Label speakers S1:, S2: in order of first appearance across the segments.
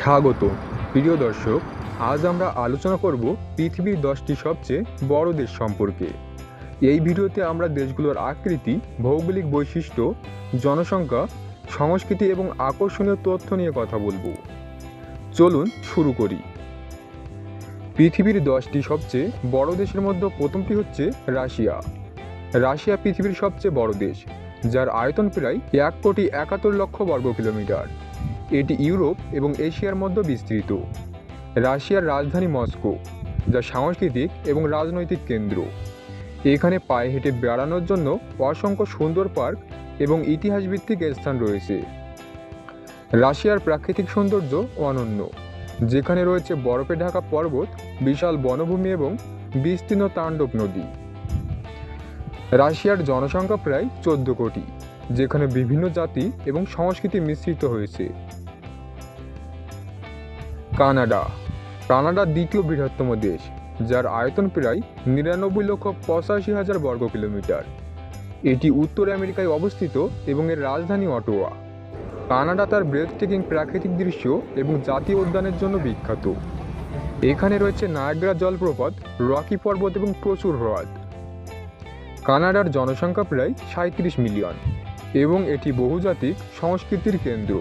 S1: স্বাগত। প্রিয় দর্শক, আজ আমরা আলোচনা করব পৃথিবীর দশটি সবচেয়ে বড় দেশ সম্পর্কে। এই ভিডিওতে আমরা দেশগুলোর আকৃতি, ভৌগোলিক বৈশিষ্ট্য, জনসংখ্যা, সংস্কৃতি এবং আকর্ষণীয় তথ্য নিয়ে কথা বলব। চলুন শুরু করি। পৃথিবীর দশটি সবচেয়ে বড় দেশের মধ্যে প্রথমটি হচ্ছে রাশিয়া। রাশিয়া পৃথিবীর সবচেয়ে বড় দেশ, যার আয়তন প্রায় এক কোটি একাত্তর লক্ষ বর্গ কিলোমিটার। এটি ইউরোপ এবং এশিয়ার মধ্যে বিস্তৃত। রাশিয়ার রাজধানী মস্কো, যা সাংস্কৃতিক এবং রাজনৈতিক কেন্দ্র। এখানে পায়ে হেঁটে বেড়ানোর জন্য অসংখ্য সুন্দর পার্ক এবং ইতিহাসভিত্তিক স্থান রয়েছে। রাশিয়ার প্রাকৃতিক সৌন্দর্য অনন্য, যেখানে রয়েছে বরফে ঢাকা পর্বত, বিশাল বনভূমি এবং বিস্তীর্ণ তাণ্ডব নদী। রাশিয়ার জনসংখ্যা প্রায় চোদ্দ কোটি, যেখানে বিভিন্ন জাতি এবং সংস্কৃতি মিশ্রিত হয়েছে। কানাডা। কানাডা দ্বিতীয় বৃহত্তম দেশ, যার আয়তন প্রায় নিরানব্বই লক্ষ পঁচাশি হাজার বর্গ কিলোমিটার। এটি উত্তর আমেরিকায় অবস্থিত এবং এর রাজধানী অটোয়া। কানাডা তার ব্রেথটেকিং প্রাকৃতিক দৃশ্য এবং জাতীয় উদ্যানের জন্য বিখ্যাত। এখানে রয়েছে নায়াগ্রা জলপ্রপাত, রকি পর্বত এবং প্রচুর হ্রদ। কানাডার জনসংখ্যা প্রায় সাঁত্রিশ মিলিয়ন এবং এটি বহুজাতিক সংস্কৃতির কেন্দ্র।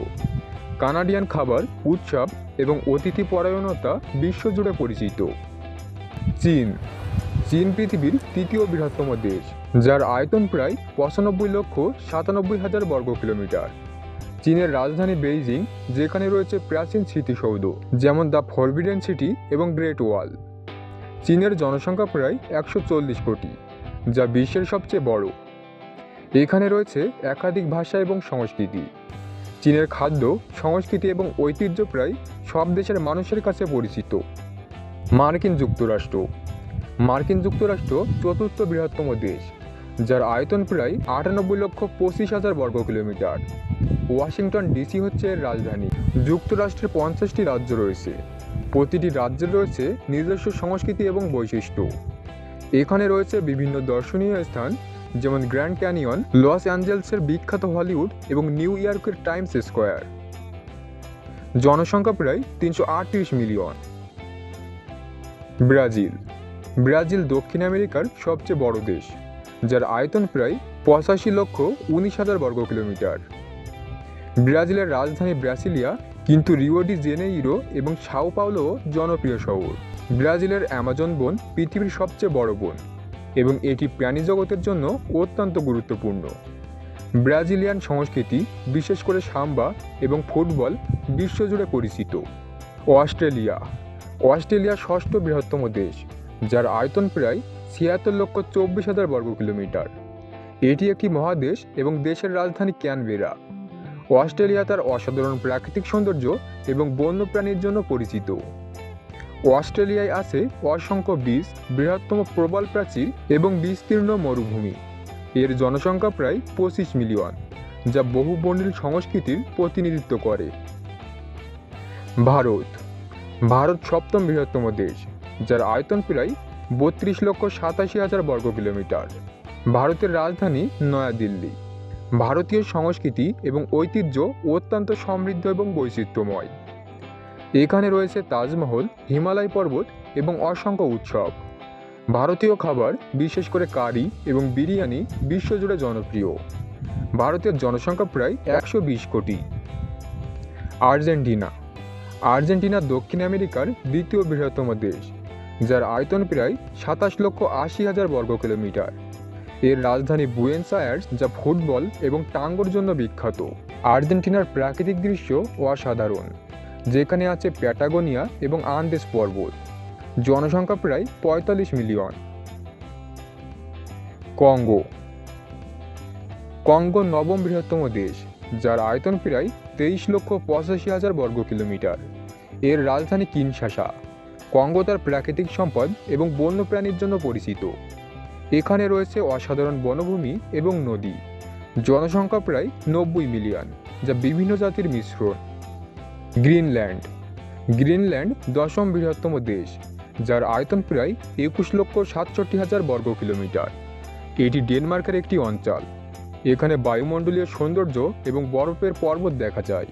S1: কানাডিয়ান খাবার, উৎসব এবং অতিথি পরায়ণতা বিশ্বজুড়ে পরিচিত। চীন। চীন পৃথিবীর তৃতীয় বৃহত্তম দেশ, যার আয়তন প্রায় পঁচানব্বই লক্ষ সাতানব্বই হাজার বর্গ কিলোমিটার। চীনের রাজধানী বেইজিং, যেখানে রয়েছে প্রাচীন স্মৃতিসৌধ, যেমন দ্য ফরবিডেন সিটি এবং গ্রেট ওয়াল। চীনের জনসংখ্যা প্রায় একশো চল্লিশ কোটি, যা বিশ্বের সবচেয়ে বড়। এখানে রয়েছে একাধিক ভাষা এবং সংস্কৃতি। চীনের খাদ্য, সংস্কৃতি এবং ঐতিহ্য প্রায় সব দেশের মানুষের কাছে পরিচিত। মার্কিন যুক্তরাষ্ট্র। মার্কিন যুক্তরাষ্ট্র চতুর্থ বৃহত্তম দেশ, যার আয়তন প্রায় আটানব্বই লক্ষ পঁচিশ হাজার বর্গ কিলোমিটার। ওয়াশিংটন ডিসি হচ্ছে এর রাজধানী। যুক্তরাষ্ট্রের পঞ্চাশটি রাজ্য রয়েছে। প্রতিটি রাজ্যের রয়েছে নিজস্ব সংস্কৃতি এবং বৈশিষ্ট্য। এখানে রয়েছে বিভিন্ন দর্শনীয় স্থান যেমন গ্র্যান্ড ক্যানিয়ন, লস অ্যাঞ্জেলসের বিখ্যাত হলিউড এবং নিউ ইয়র্কের টাইমস স্কোয়ার। জনসংখ্যা প্রায় তিনশো আটত্রিশ মিলিয়ন। ব্রাজিল। ব্রাজিল দক্ষিণ আমেরিকার সবচেয়ে বড় দেশ, যার আয়তন প্রায় পঁচাশি লক্ষ উনিশ হাজার বর্গ কিলোমিটার। ব্রাজিলের রাজধানী ব্রাসিলিয়া, কিন্তু রিওডি জেনেইরো এবং সাও পাওলো জনপ্রিয় শহর। ব্রাজিলের অ্যামাজন বন পৃথিবীর সবচেয়ে বড় বন। এবং এটি প্রাণী জগতের জন্য অত্যন্ত গুরুত্বপূর্ণ। ব্রাজিলিয়ান সংস্কৃতি, বিশেষ করে সাম্বা এবং ফুটবল, বিশ্বজুড়ে পরিচিত। অস্ট্রেলিয়া। অস্ট্রেলিয়া ষষ্ঠ বৃহত্তম দেশ, যার আয়তন প্রায় ছিয়াত্তর লক্ষ চব্বিশ হাজার বর্গ কিলোমিটার। এটি একটি মহাদেশ এবং দেশের রাজধানী ক্যানবেরা। অস্ট্রেলিয়া তার অসাধারণ প্রাকৃতিক সৌন্দর্য এবং বন্যপ্রাণীর জন্য পরিচিত। অস্ট্রেলিয়ায় আছে অসংখ্য বীজ, বৃহত্তম প্রবাল প্রাচীর এবং বিস্তীর্ণ মরুভূমি। এর জনসংখ্যা প্রায় পঁচিশ মিলিয়ন, যা বহুবর্ণিল সংস্কৃতির প্রতিনিধিত্ব করে। ভারত। ভারত সপ্তম বৃহত্তম দেশ, যার আয়তন প্রায় বত্রিশ লক্ষ সাতাশি হাজার বর্গ কিলোমিটার। ভারতের রাজধানী নয়াদিল্লি। ভারতীয় সংস্কৃতি এবং ঐতিহ্য অত্যন্ত সমৃদ্ধ এবং বৈচিত্র্যময়। এখানে রয়েছে তাজমহল, হিমালয় পর্বত এবং অসংখ্য উৎসব। ভারতীয় খাবার, বিশেষ করে কারি এবং বিরিয়ানি, বিশ্বজুড়ে জনপ্রিয়। ভারতের জনসংখ্যা প্রায় একশো বিশ কোটি। আর্জেন্টিনা। আর্জেন্টিনা দক্ষিণ আমেরিকার দ্বিতীয় বৃহত্তম দেশ, যার আয়তন প্রায় সাতাশ লক্ষ আশি হাজার বর্গ কিলোমিটার। এর রাজধানী বুয়েন্স আয়ার্স, যা ফুটবল এবং টাঙ্গোর জন্য বিখ্যাত। আর্জেন্টিনার প্রাকৃতিক দৃশ্য অসাধারণ। যেখানে আছে প্যাটাগোনিয়া এবং আন্দেস পর্বত। জনসংখ্যা প্রায় পঁয়তাল্লিশ মিলিয়ন। কঙ্গো। কঙ্গো নবম বৃহত্তম দেশ, যার আয়তন প্রায় তেইশ লক্ষ পঁচাশি হাজার বর্গ কিলোমিটার। এর রাজধানী কিনশাসা কঙ্গো তার প্রাকৃতিক সম্পদ এবং বন্যপ্রাণীর জন্য পরিচিত। এখানে রয়েছে অসাধারণ বনভূমি এবং নদী। জনসংখ্যা প্রায় নব্বই মিলিয়ন, যা বিভিন্ন জাতির মিশ্রণ। গ্রিনল্যান্ড। গ্রিনল্যান্ড দশম বৃহত্তম দেশ, যার আয়তন প্রায় একুশ লক্ষ সাতষট্টি হাজার বর্গ কিলোমিটার। এটি ডেনমার্কের একটি অঞ্চল। এখানে বায়ুমণ্ডলীয় সৌন্দর্য এবং বরফের পর্বত দেখা যায়।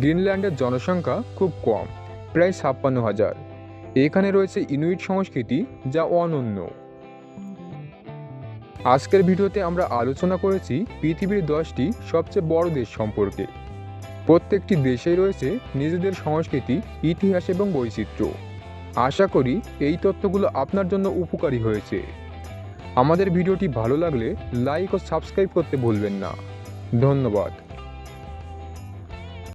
S1: গ্রিনল্যান্ডের জনসংখ্যা খুব কম, প্রায় ছাপ্পান্ন হাজার। এখানে রয়েছে ইনুইট সংস্কৃতি, যা অনন্য। আজকের ভিডিওতে আমরা আলোচনা করেছি পৃথিবীর দশটি সবচেয়ে বড় দেশ সম্পর্কে। প্রত্যেকটি দেশে রয়েছে নিজেদের সংস্কৃতি, ইতিহাস এবং বৈচিত্র্য। আশা করি এই তথ্যগুলো আপনার জন্য উপকারী হয়েছে। আমাদের ভিডিওটি ভালো লাগলে লাইক ও সাবস্ক্রাইব করতে ভুলবেন না। ধন্যবাদ।